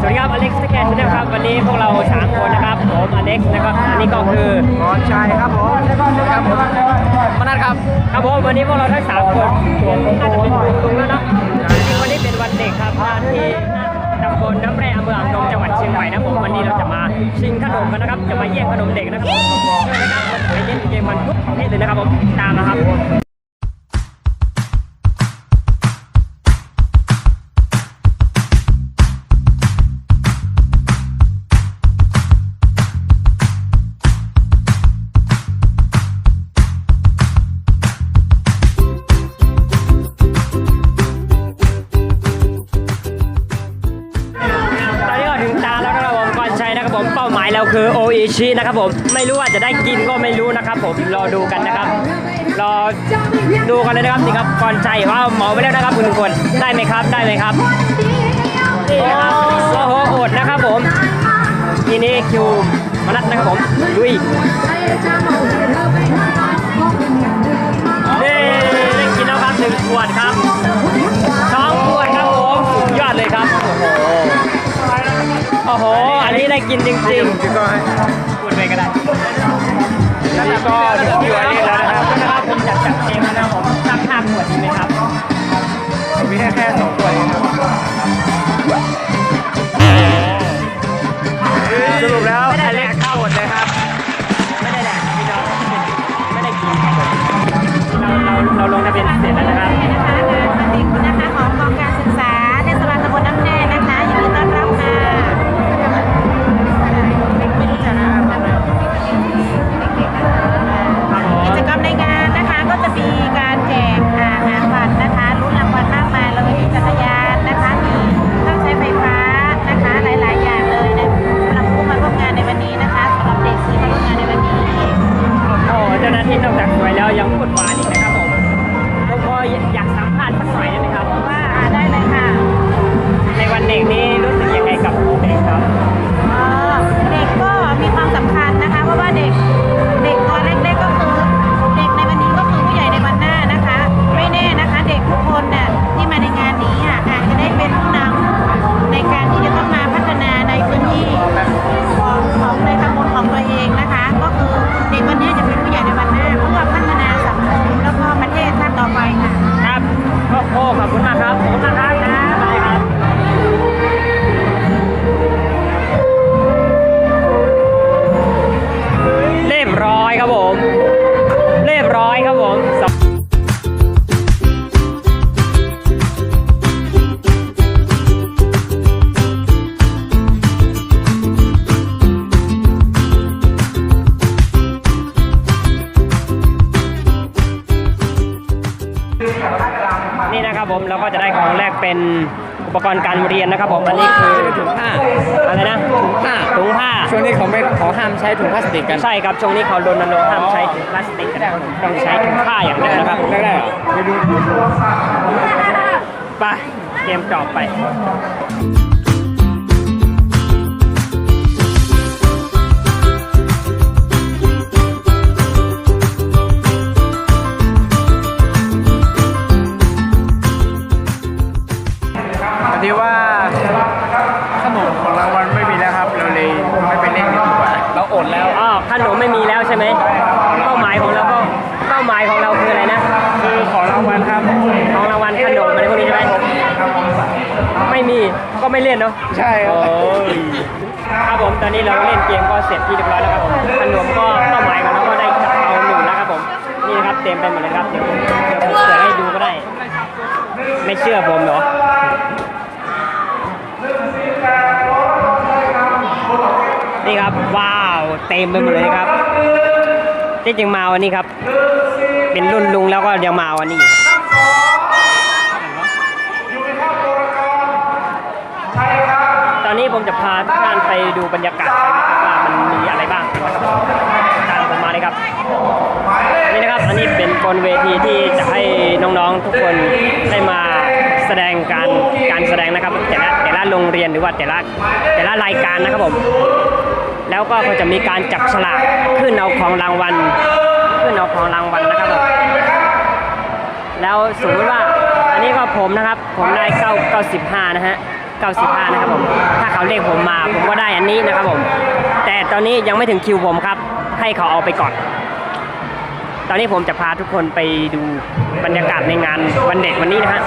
สวัสดีครับอเล็กซ์แคชแนลครับ วันนี้พวกเราสามคนนะครับ ผมอเล็กซ์นะครับอันนี้ก็คือพรชัยครับผมครับผมมนัทครับ ครับผมวันนี้พวกเราทั้งสามคนน่าจะเป็นลุงลุงแล้วเนาะจริงๆวันนี้เป็นวันเด็กครับหน้าที่ตำบลน้ำแร่อำเภออ่างทองจังหวัดเชียงใหม่นะผมวันนี้เราจะมาชิงขนมกันนะครับจะมาแย่งขนมเด็กนะครับผมด้วยนะครับไปเล่นเกมมันทุกประเภทเลยนะครับผมตามนะครับ เป้ายเราคือโออิชินะครับผมไม่รู้ว่าจะได้กินก็ไม่รู้นะครับผมรอดูกันนะครับ รอดูกันเลยนะครับนี่ครับก่อนชัยว่าเหมาไปแล้วนะครับคุณทุกคนได้ไหมครับได้ไหมครับนี่นะครับโอ้โหอดนะครับผมทีนี้คิวมนัดนะครับผมดุย กินจริงพี่ก็ให้ๆพูดไปก็ได้นี่ก็ถึงคิวอันนี้แล้วนะครับนะครับผมจัดจัดเกมแล้วนะครับผมสักห้าขวดดีไหมครับ มีแค่แค่สองคนเโอ้ขอบคุณมากครับขอบคุณมากครับ นี่นะครับผมเราก็จะได้ของแรกเป็นอุปกรณ์การเรียนนะครับผมอันนี้คือถุงผ้าอะไรนะถุงผ้าถุงผ้าช่วงนี้เขาไม่เขาห้ามใช้ถุงพลาสติกกันใช่ครับช่วงนี้เขารณรงค์ห้ามใช้ถุงพลาสติกกันนะครับต้องใช้ถุงผ้าอย่างเดียวนะครับได้ได้เหรอไปดูไปเกมจบไป แล้วอ๋อขนมไม่มีแล้วใช่ไหมเป้าหมายของเราก็เป้าหมายของเราคืออะไรนะคือของรางวัลครับของรางวัลขนมอะไรพวกนี้ใช่ไหมไม่มีก็ไม่เล่นเนาะใช่ครับโอ้ยครับผมตอนนี้เราเล่นเกมก็เสร็จที่เรียบร้อยแล้วครับผมขนมก็เป้าหมายของเราก็ได้กระเป๋าหนึ่งแล้วครับผมนี่นะครับเต็มไปหมดเลยครับเดี๋ยวเดี๋ยวผมเปิดให้ดูก็ได้ ไม่เชื่อผมเหรอ นี่ครับ ว้าวเต็มไปหมดเลยครับที่จริงมาวันนี้ครับ เป็นรุ่นลุงแล้วก็ยังมาวันนี้อยู่ตอนนี้ผมจะพาทุกท่านไปดูบรรยากาศกันนะครับว่ามันมีอะไรบ้างนะครับตามผมมาเลยครับ นี่นะครับอันนี้เป็นบนเวทีที่จะให้น้องๆทุกคนได้มาแสดงการการแสดงนะครับแต่ละแต่ละโรงเรียนหรือว่าแต่ละแต่ละรายการนะครับผม แล้วก็เขาจะมีการจับฉลากขึ้นเอาของรางวัล ขึ้นเอาของรางวัลนะครับผมแล้วสมมติว่าอันนี้ก็ผมนะครับ ผมได้9 95นะฮะ95นะครับผมถ้าเขาเรียกผมมาผมก็ได้อันนี้นะครับผมแต่ตอนนี้ยังไม่ถึงคิวผมครับ ให้เขาเอาไปก่อน ตอนนี้ผมจะพาทุกคนไปดูบรรยากาศในงานวันเด็กวันนี้นะฮะ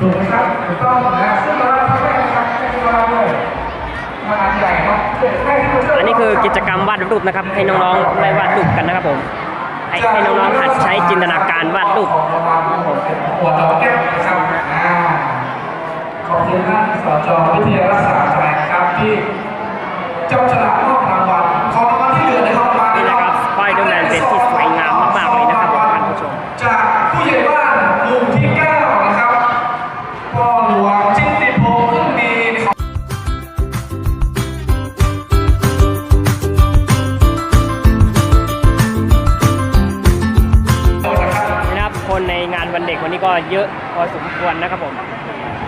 ถูกไหมครับถูกต้องนะซึ่งเราทำได้ครับให้เราเลา อันนี้คือกิจกรรมวาดรูปนะครับ ให้น้องๆได้วาดรูปกันนะครับผม ให้ให้น้องๆหัดใช้จินตนาการวาดรูปหัวต่อแก้วนะครับขอบคุณท่านสจวิทยารักษาใจนะครับที่จับฉลากมอบรางวัล เด็กวันนี้ก็เยอะพอสมควรนะครับผม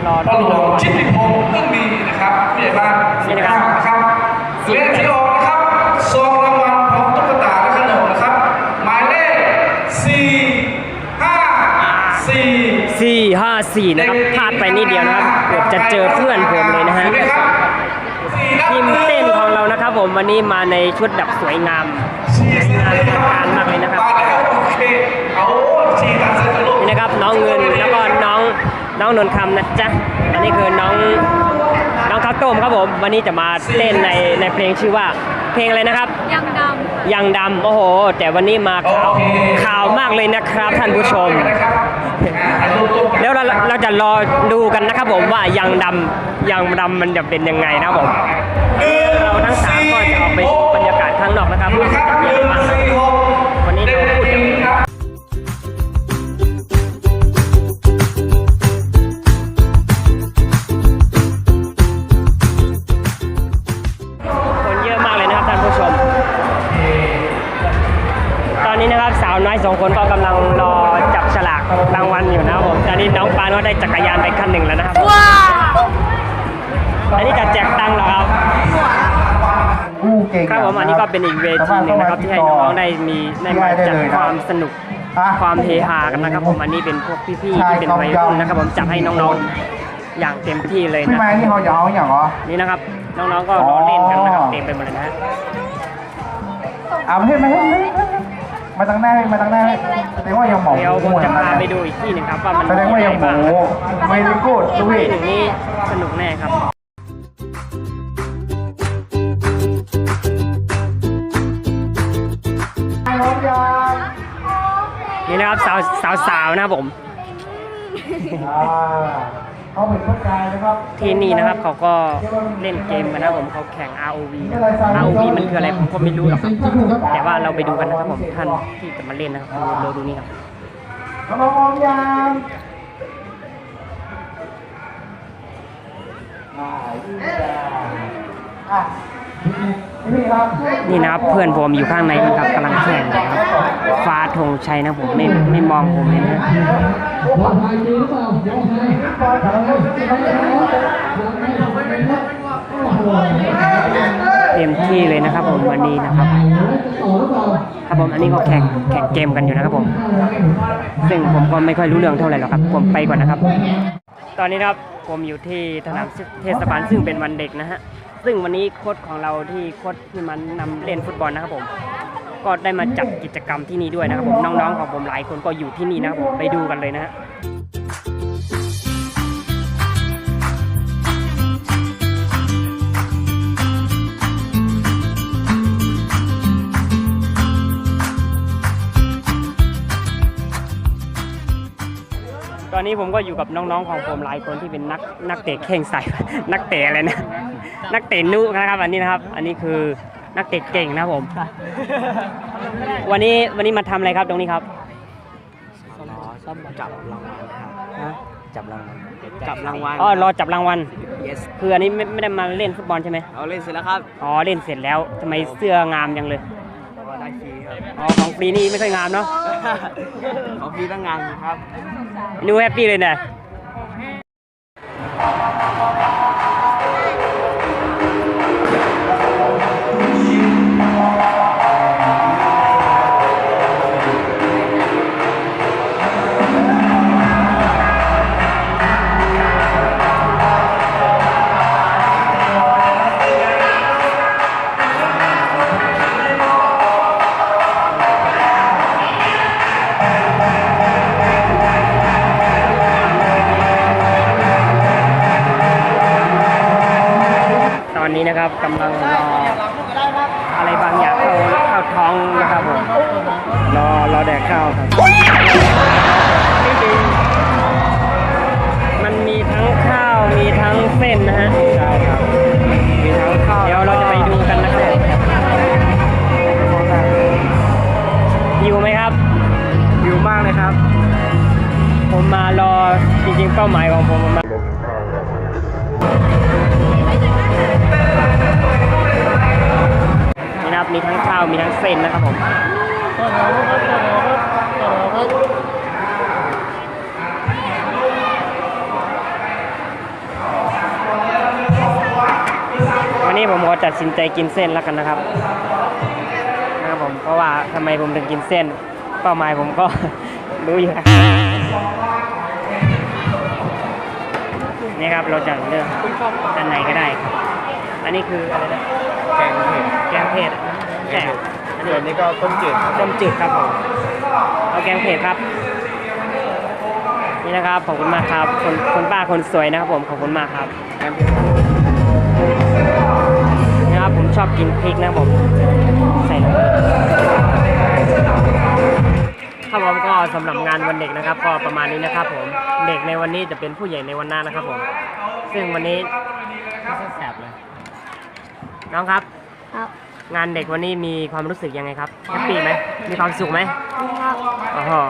รอพ่อดูหลวงชิดติพงษ์พึ่งดีนะครับผู้ใหญ่บ้านนี่นะครับนะครับเลขที่ออกนะครับซองรางวัลพร้อมตุ๊กตาและขนมนะครับ หมายเลขสี่ห้าสี่สี่ห้าสี่นะครับพลาดไปนิดเดียวนะครับเกือบจะเจอเพื่อนผมเลยนะฮะห็ไหมครับสี่นับทีมเต้นของเรานะครับผมวันนี้มาในชุดแบบสวยงามสี่สวยงามอลังการมากเลยนะครับ มาแล้วโอเคเอาสี่ตัดเส้นจะลูกนี่นะครับน้องเงินแล้วก็น้องน้องนนท์คำนะจ๊ะอันนี้คือน้องน้องข้าวต้มครับผมวันนี้จะมาเต้นในในเพลงชื่อว่า เพลงอะไรนะครับ ยังดยังดำโอ้โห แต่วันนี้มาข่าวข่าวมากเลยนะครับท่านผู้ชมนะครับอ่าถ่ายรูปร่วมกันแล้วเราเราจะรอดูกันนะครับผมว่ายังดำยังดำมันจะเป็นยังไงนะครับผมเราทั้งสามก็จะออกไปดูบรรยากาศข้างนอกนะครับดูว่านะครับจะหมีนึ่อะไรงบ้าง เก่งครับผมอันนี้ก็เป็นอีกเวทีหนึ่งนะครับที่ให้น้องๆได้มีได้มาจัดความสนุกความเฮฮากันนะครับผมอันนี้เป็นพวกพี่ๆที่เป็นวัยรุ่นนะครับผมจัดให้น้องๆอย่างเต็มที่เลยพี่นะไม้นี่เขาจะเอาอย่างเหรอนี่นะครับน้องๆก็รอเล่นกันนะครับเต็มไปหมดเลยนะฮะเอาเฮ้ยมาเฮ้ยมาตั้งหน้าให้มาตั้งหน้าให้แสดงว่ายังหมอเดี๋ยวผมจะพาไปดูอีกที่หนึ่งครับว่ามันแสดงว่ายังหมูมีอะไรบ้างไม่ได้กูดดูที่พี่หนึ่งนี้สนุกแน่ครับ นี่นะครับสาวสาวสาวนะครับผม เขาเป็นคนกายนะครับที่นี่นะครับเขาก็เล่นเกมกันนะครับผมเขาแข่ง ROV นะครับ ROV มันคืออะไรผมก็ไม่รู้หรอกครับแต่ว่าเราไปดูกันนะครับผมท่านที่จะมาเล่นนะครับเราดูนี่ครับน้องมองยางอะ นี่ครับนี่นะครับเพื่อนผมอยู่ข้างในนะครับกำลังแข่งนะครับฟ้าธงชัยนะผมไม่ไม่มองผมเลยนะเต็มที่เลยนะครับผมวันนี้นะครับ ครับผมอันนี้ก็แข่งแข่งเกมกันอยู่นะครับผม ซึ่งผมก็ไม่ค่อยรู้เรื่องเท่าไหร่หรอกครับ ผมไปก่อนนะครับ ตอนนี้นะครับผมอยู่ที่สนามเทศบาลซึ่งเป็นวันเด็กนะฮะ ซึ่งวันนี้โค้ชของเราที่โค้ชที่มันนำเล่นฟุตบอลนะครับผม ก็ได้มาจัดกิจกรรมที่นี่ด้วยนะครับผมน้องๆของผมหลายคนก็อยู่ที่นี่นะครับผมไปดูกันเลยนะฮะ ตอนนี้ผมก็อยู่กับน้องๆของผมหลายคนที่เป็นนักนักเตะเข่งใส่นักเตะอะไรนะ นักเตะนุนะครับอันนี้นะครับ อันนี้คือนักเตะเก่งนะครับผม วันนี้วันนี้มาทำอะไรครับตรงนี้ครับจับรางวัลครับฮะจับรางวัลจับรางวัลอ๋อรอจับรางวัล yes คืออันนี้ไม่ไม่ได้มาเล่นฟุตบอลใช่ไหมเอาเล่นเสร็จแล้วครับอ๋อเล่นเสร็จแล้วทำไมเสื้องามจังเลยก็ได้ฟรีครับอ๋อของฟรีนี่ไม่ค่อยงามเนาะเอาฟรีตั้งงานอยู่ครับ นูแฮปปี้เลยนะ ออะไรบางอย่างเข้าเข้าท้องนะครับผมรอรอแดกข้าวครับที่จริงมันมีทั้งข้าวมีทั้งเส้นนะฮะใช่ครับมีทั้งข้าวเดี๋ยวเราจะไปดูกันนะครับอยู่ไหมครับหิวมากเลยครับ ผมมารอจริงๆเป้าหมายของผมมา นี่นะครับ มีทั้งข้าว มีทั้งเส้นนะครับผมวันนี้ผมขอตัดสินใจกินเส้นแล้วกันนะครับนะครับผมเพราะว่าทำไมผมถึงกินเส้น เป้าหมายผมก็รู้อยู่แล้วนี่ครับเราจะเลือกอันไหนก็ได้ครับอันนี้คืออะไรนะแกงเผ็ดแกงเผ็ด แกงอันส่วนนี้นี้ก็ต้มจืดครับต้มจืดครับผมเอาแกงเผ็ดครับ นี่นะครับขอบคุณมากครับคนคนป้าคนสวยนะครับผมขอบคุณมากครับแกงเผ็ดนะครับผมชอบกินพริกนะครับผมใส่ลงไปครับผมก็สำหรับงานวันเด็กนะครับ ก็ประมาณนี้นะครับ ผมเด็กในวันนี้จะเป็นผู้ใหญ่ในวันหน้านะครับ ผม ซึ่งวันนี้แสบเลย น้องครับ ครับ งานเด็กวันนี้มีความรู้สึกยังไงครับแฮปปี้ไหมมีความสุขไหมครับอ๋อ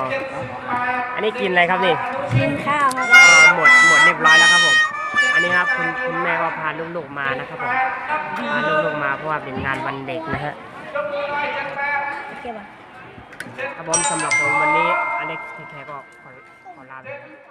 อันนี้กินอะไรครับนี่กินข้าวครับอ่าหมดหมดเรียบร้อยแล้วครับผม อันนี้ครับคุณคุณแม่ก็พาลูกๆมานะครับผมพาลูกๆมาเพราะว่าเป็นงานวันเด็กนะฮะเก็บอะครับผมสำหรับผมวันนี้อเล็กซ์แคร์ก็ขอขอลาไปครับ